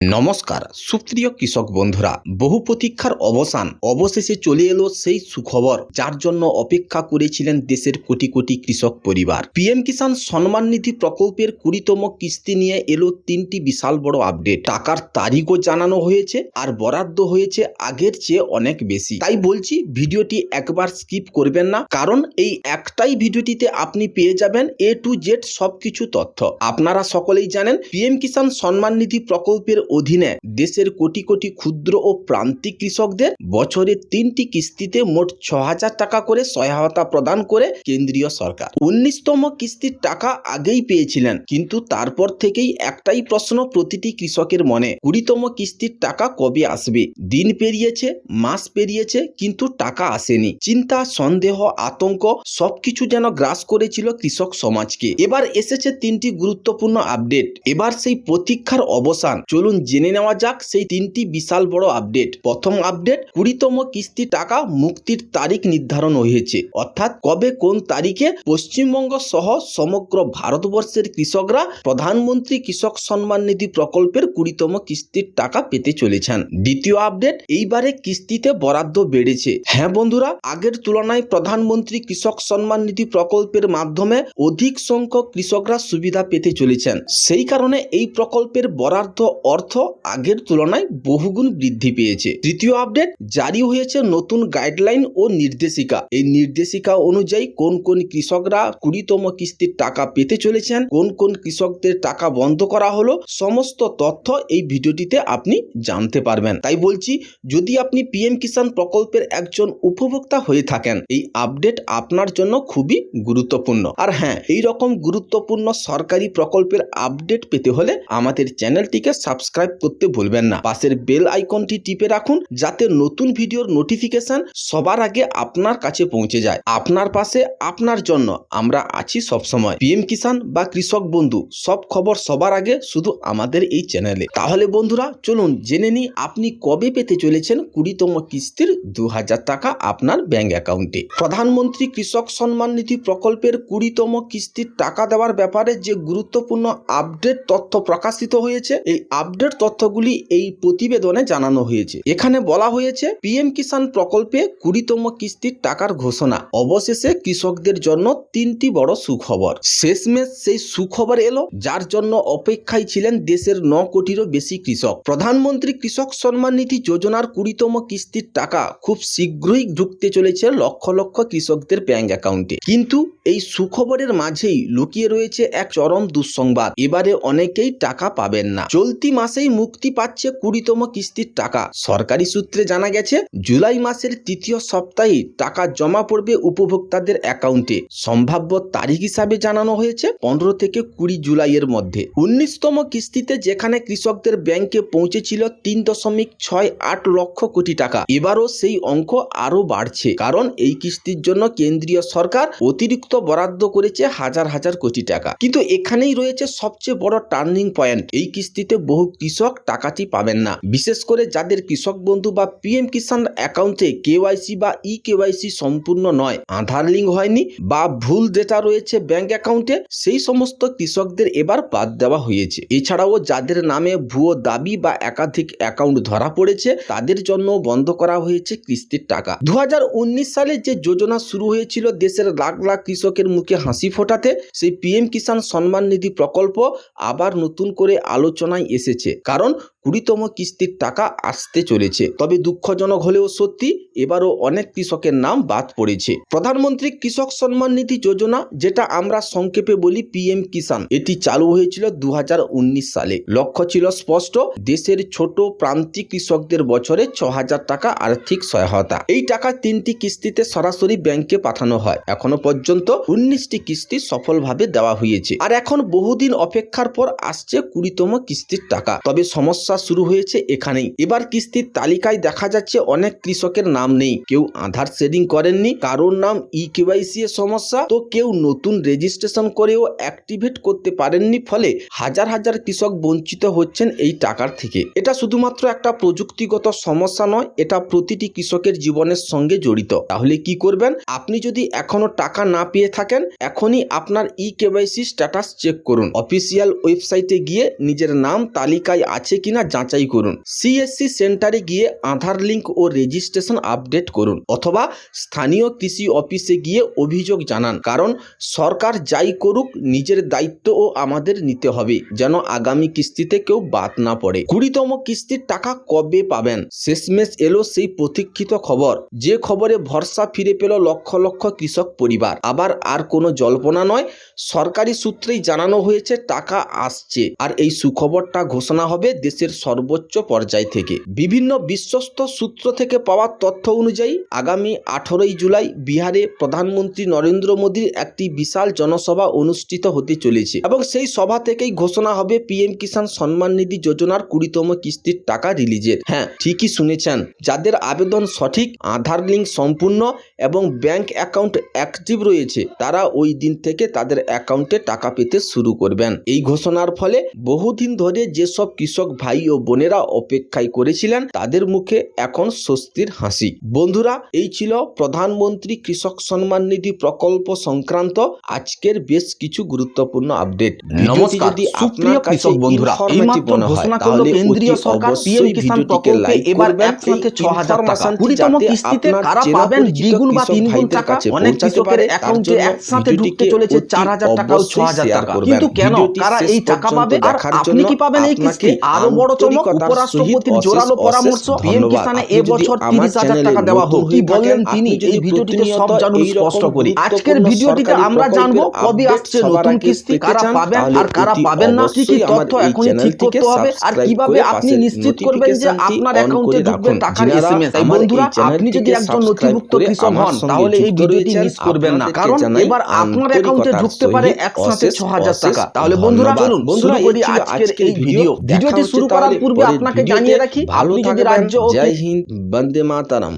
নমস্কার, সুপ্রিয় কৃষক বন্ধুরা, বহু প্রতীক্ষার অবসান অবশেষে চলে এলো সেই সুখবর, যার জন্য অপেক্ষা করেছিলেন দেশের কোটি কোটি কৃষক পরিবার। পিএম কিষাণ সম্মান নিধি প্রকল্পের কুড়িতম কিস্তি নিয়ে এলো তিনটি বিশাল বড় আপডেট। টাকার তারিখও জানানো হয়েছে আর বরাদ্দ হয়েছে আগের চেয়ে অনেক বেশি। তাই বলছি, ভিডিওটি একবার স্কিপ করবেন না, কারণ এই একটাই ভিডিওটিতে আপনি পেয়ে যাবেন এ টু জেড সবকিছু তথ্য। আপনারা সকলেই জানেন, পিএম কিষাণ সম্মান নিধি প্রকল্পের অধীনে দেশের কোটি কোটি ক্ষুদ্র ও প্রান্তিক কৃষকদের বছরে তিনটি কিস্তিতে মোট ছ হাজার টাকা করে সহায়তা প্রদান করে কেন্দ্রীয় সরকার। উনিশতম কিস্তির টাকা আগেই পেয়েছিলেন, কিন্তু তারপর থেকেই একটাই প্রশ্ন প্রতিটি কৃষকের মনে, কুড়িতম কিস্তির টাকা কবে আসবে? দিন পেরিয়েছে, মাস পেরিয়েছে, কিন্তু টাকা আসেনি। চিন্তা, সন্দেহ, আতঙ্ক সবকিছু যেন গ্রাস করেছিল কৃষক সমাজকে। এবার এসেছে তিনটি গুরুত্বপূর্ণ আপডেট। এবার সেই প্রতীক্ষার অবসান। চলুন জেনে নেওয়া যাক, সেই তিনটি বিশাল বড় আপডেট প্রথম আপডেট কুড়িতম কিস্তি টাকা মুক্তির তারিখ নির্ধারণ হয়েছে। অর্থাৎ কবে কোন তারিখে পশ্চিমবঙ্গ সহ সমগ্র ভারতবর্ষের কৃষকরা প্রধানমন্ত্রী কৃষক সম্মান নিধি প্রকল্পের কুড়িতম কিস্তির টাকা পেতে চলেছেন। দ্বিতীয় আপডেট এইবারে কিস্তিতে বরাদ্দ বেড়েছে। হ্যাঁ বন্ধুরা, আগের তুলনায় প্রধানমন্ত্রী কৃষক সম্মান নিধি প্রকল্পের মাধ্যমে অধিক সংখ্যক কৃষকরা সুবিধা পেতে চলেছেন। সেই কারণে এই প্রকল্পের বরাদ্দ অর্থ আগের তুলনায় বহুগুণ বৃদ্ধি পেয়েছে। তৃতীয় আপডেট, জারি হয়েছে নতুন গাইডলাইন ও নির্দেশিকা। এই নির্দেশিকা অনুযায়ী কোন কোন কৃষকরা কুড়িতম কিস্তির টাকা পেতে চলেছেন, কোন কোন কৃষকদের টাকা বন্ধ করা হলো, সমস্ত তথ্য এই ভিডিওটিতে আপনি জানতে পারবেন। তাই বলছি, যদি আপনি পিএম কিষাণ প্রকল্পের একজন উপভোক্তা হয়ে থাকেন, এই আপডেট আপনার জন্য খুবই গুরুত্বপূর্ণ। আর হ্যাঁ এই রকম গুরুত্বপূর্ণ সরকারি প্রকল্পের আপডেট পেতে হলে আমাদের চ্যানেলটিকে সাবস্ক্রাইব করতে ভুলবেন না। পাশের বেল আইকনটি টিপে রাখুন, যাতে নতুন ভিডিওর নোটিফিকেশন সবার আগে আপনার কাছে পৌঁছে যায়। আপনার পাশে আপনার জন্য আমরা আছি সবসময়। পিএম কিষান বা কৃষক বন্ধু, সব খবর সবার আগে শুধু আমাদের এই চ্যানেলে তাহলে বন্ধুরা, চলুন জেনে নিই আপনি কবে পেতে চলেছেন কুড়িতম কিস্তির দু হাজার টাকা আপনার ব্যাংক অ্যাকাউন্টে প্রধানমন্ত্রী কৃষক সম্মান নিধি প্রকল্পের কুড়িতম কিস্তির টাকা দেওয়ার ব্যাপারে যে গুরুত্বপূর্ণ আপডেট তথ্য প্রকাশিত হয়েছে, এই আপডেট তথ্যগুলি এই প্রতিবেদনে জানানো হয়েছে। এখানে বলা হয়েছে, পিএম কিষাণ প্রকল্পে কুড়িতম কিস্তির টাকার ঘোষণা। অবশেষে কৃষকদের জন্য তিনটি বড় সুখবর। শেষমেশ সেই সুখবর এলো, যার জন্য অপেক্ষায় ছিলেন দেশের ন কোটিরও বেশি কৃষক। প্রধানমন্ত্রী কৃষক সম্মান নিধি যোজনার কুড়িতম কিস্তির টাকা খুব শীঘ্রই ঢুকতে চলেছে লক্ষ লক্ষ কৃষকদের ব্যাংক অ্যাকাউন্টে। কিন্তু এই সুখবরের মাঝেই লুকিয়ে রয়েছে এক চরম দুঃসংবাদ। এবারে অনেকেই টাকা পাবেন না। চলতি মাসেই মুক্তি পাচ্ছে কুড়িতম কিস্তির টাকা। সরকারি সূত্রে জানা গেছে, জুলাই মাসের তৃতীয় সপ্তাহে টাকা জমা পড়বে উপভোক্তাদের অ্যাকাউন্টে। সম্ভাব্য তারিখ হিসাবে জানানো হয়েছে, পনেরো থেকে কুড়ি জুলাইয়ের মধ্যে। উনিশতম কিস্তিতে যেখানে কৃষকদের ব্যাংকে পৌঁছেছিল তিন দশমিক ছয় আট লক্ষ কোটি টাকা, এবারও সেই অঙ্ক আরও বাড়ছে। কারণ এই কিস্তির জন্য কেন্দ্রীয় সরকার অতিরিক্ত বরাদ্দ করেছে হাজার হাজার কোটি টাকা। কিন্তু এখানেই রয়েছে সবচেয়ে বড় টার্নিং পয়েন্ট এই কিস্তিতে বহু কৃষক টাকাটি পাবেন না। বিশেষ করে যাদের কৃষক বন্ধু বা পিএম কিষাণ অ্যাকাউন্টে কেওয়াইসি বা ই কেওয়াইসি সম্পূর্ণ নয়, আধার লিঙ্ক হয়নি বা ভুল ডেটা রয়েছে ব্যাংক অ্যাকাউন্টে সেই সমস্ত কৃষকদের এবার বাদ দেওয়া হয়েছে। এছাড়াও যাদের নামে ভুয়ো দাবি বা একাধিক অ্যাকাউন্ট ধরা পড়েছে, তাদের জন্য বন্ধ করা হয়েছে কিস্তির টাকা। দু হাজার উনিশ সালে যে যোজনা শুরু হয়েছিল, দেশের লাখ লাখ কৃষকের মুখে হাসি ফোটাতে সেই পিএম কিষাণ সম্মান নিধি প্রকল্প আবার নতুন করে আলোচনায় এসেছে। কারণ কুড়িতম কিস্তির টাকা আসতে চলেছে। তবে দুঃখজনক হলেও সত্যি এবারও অনেক কৃষকের নাম বাদ পড়েছে। প্রধানমন্ত্রী কৃষক সম্মান নিধি যোজনা, যেটা আমরা সংক্ষেপে বলি পিএম কিষাণ, এটি চালু হয়েছিল দু হাজার উনিশ সালে। লক্ষ্য ছিল স্পষ্ট, দেশের ছোট প্রান্তিক কৃষকদের বছরে ছ হাজার টাকা আর্থিক সহায়তা। এই টাকা তিনটি কিস্তিতে সরাসরি ব্যাংকে পাঠানো হয়। এখনও পর্যন্ত উনিশটি কিস্তি সফলভাবে দেওয়া হয়েছে। আর এখন বহুদিন অপেক্ষার পর আসছে কুড়িতম কিস্তির টাকা। তবে সমস্যা শুরু হয়েছে এখানেই। এবার কিস্তির তালিকায় দেখা যাচ্ছে অনেক কৃষকের নাম নেই। কেউ আধার শেডিং করেননি, কারোর নাম ই কেওয়াইসি এর সমস্যা। তো কেউ নতুন রেজিস্ট্রেশন করেও অ্যাক্টিভেট করতে পারেননি, ফলে হাজার হাজার কৃষক বঞ্চিত হচ্ছেন এই টাকার থেকে। এটা শুধুমাত্র একটা প্রযুক্তিগত সমস্যা নয়, এটা প্রতিটি কৃষকের জীবনের সঙ্গে জড়িত। তাহলে কি করবেন? আপনি যদি এখনও টাকা না পেয়ে থাকেন, এখনই আপনার ই কেওয়াইসি স্ট্যাটাস চেক করুন। অফিসিয়াল ওয়েবসাইটে গিয়ে নিজের নাম তালিকায় আছে কিনা কিনা যাচাই করুন। সিএসসি সেন্টারে গিয়ে আধার লিঙ্ক ও রেজিস্ট্রেশন আপডেট করুন অথবা স্থানীয় কৃষি অফিসে গিয়ে অভিযোগ জানান। কারণ সরকার যাই করুক, নিজের দায়িত্ব ও আমাদের নিতে হবে যেন আগামী কিস্তিতে কেউ বাদ না পড়ে। কুড়িতম কিস্তির টাকা কবে পাবেন? শেষমেশ এলো সেই প্রতীক্ষিত খবর। যে খবরে ভরসা ফিরে পেল লক্ষ লক্ষ কৃষক পরিবার। আবার আর কোনো জল্পনা নয়, সরকারি সূত্রেই জানানো হয়েছে টাকা আসছে। আর এই সুখবরটা ঘোষণা হবে দেশের সর্বোচ্চ পর্যায় থেকে। বিভিন্ন বিশ্বস্ত সূত্র থেকে পাওয়া তথ্য অনুযায়ী, আগামী আঠেরোই জুলাই বিহারে প্রধানমন্ত্রী নরেন্দ্র মোদীর একটি বিশাল জনসভা অনুষ্ঠিত হতে চলেছে এবং সেই সভা থেকেই ঘোষণা হবে পিএম কিষাণ সম্মান নিধি যোজনার কুড়িতম কিস্তির টাকা রিলিজের। হ্যাঁ ঠিকই শুনেছেন। যাদের আবেদন সঠিক, আধার লিঙ্ক সম্পূর্ণ এবং ব্যাংক অ্যাকাউন্ট অ্যাক্টিভ রয়েছে, তারা ওই দিন থেকে তাদের অ্যাকাউন্টে টাকা পেতে শুরু করবেন। এই ঘোষণার ফলে বহুদিন ধরে যেসব কৃষক ভাই ও বোনেরা অপেক্ষায় করেছিলেন তাদের মুখে এখন স্বস্তির হাসি। বন্ধুরা এই ছিল প্রধানমন্ত্রী কৃষক সম্মান নিধি প্রকল্প সংক্রান্ত আজকের বেশ কিছু গুরুত্বপূর্ণ আপডেট। নমস্কার। সুপ্রিয় কৃষক বন্ধুরা এইমাত্র ঘোষণা করল কেন্দ্রীয় সরকার পিএম কিষাণ প্রকল্পে এবার। একসাথে এই ছ হাজার টাকা। informationটি কুড়িতম যাতে কিস্তিতে কারা পাবেন? দ্বিগুণ বা তিনগুণ টাকা? অনেক কৃষকের অ্যাকাউন্টে একসাথে ঢুকতে চলেছে অতি চার হাজার টাকা ও ছ অবশ্যই হাজার share টাকা। কিন্তু কেন? কারা এই টাকা পাবে? আর আপনি কি পাবেন এই কিস্তি? আরও বড় চমক উপরাষ্ট্রপতির জোরালো পরামর্শ পিএম কিষানে এবছর তিরিশ হাজার টাকা দেওয়া হোক কি বললেন তিনি এই ভিডিওটিতে সব জানুন স্পষ্ট করি আজকের ভিডিওটিতে আমরা জানব কবে আসছে নতুন কিস্তি কারা পাবেন আর কারা পাবেন না কি কি তথ্য এখনই ঠিক করতে হবে আর কীভাবে আপনি নিশ্চিত করবেন যে আপনার অ্যাকাউন্টে ঢুকবে। টাকার এসএমএস তাই বন্ধুরা আপনি যদি একজন নথিভুক্ত কৃষক হন তাহলে এই ভিডিওটি মিস করবেন না কারণ এবার আপনার অ্যাকাউন্টে ঢুকতে পারে একসাথে অশেষ ছ হাজার অশেষ টাকা তাহলে বন্ধুরা। চলুন বন্ধুরা, করি আজকের এই ভিডিও ভিডিওটি শুরু করার পূর্বে আপনাকে জানিয়ে রাখি ভালো যদি রাজ্য জয় হিন্দ বন্দে মাতারাম।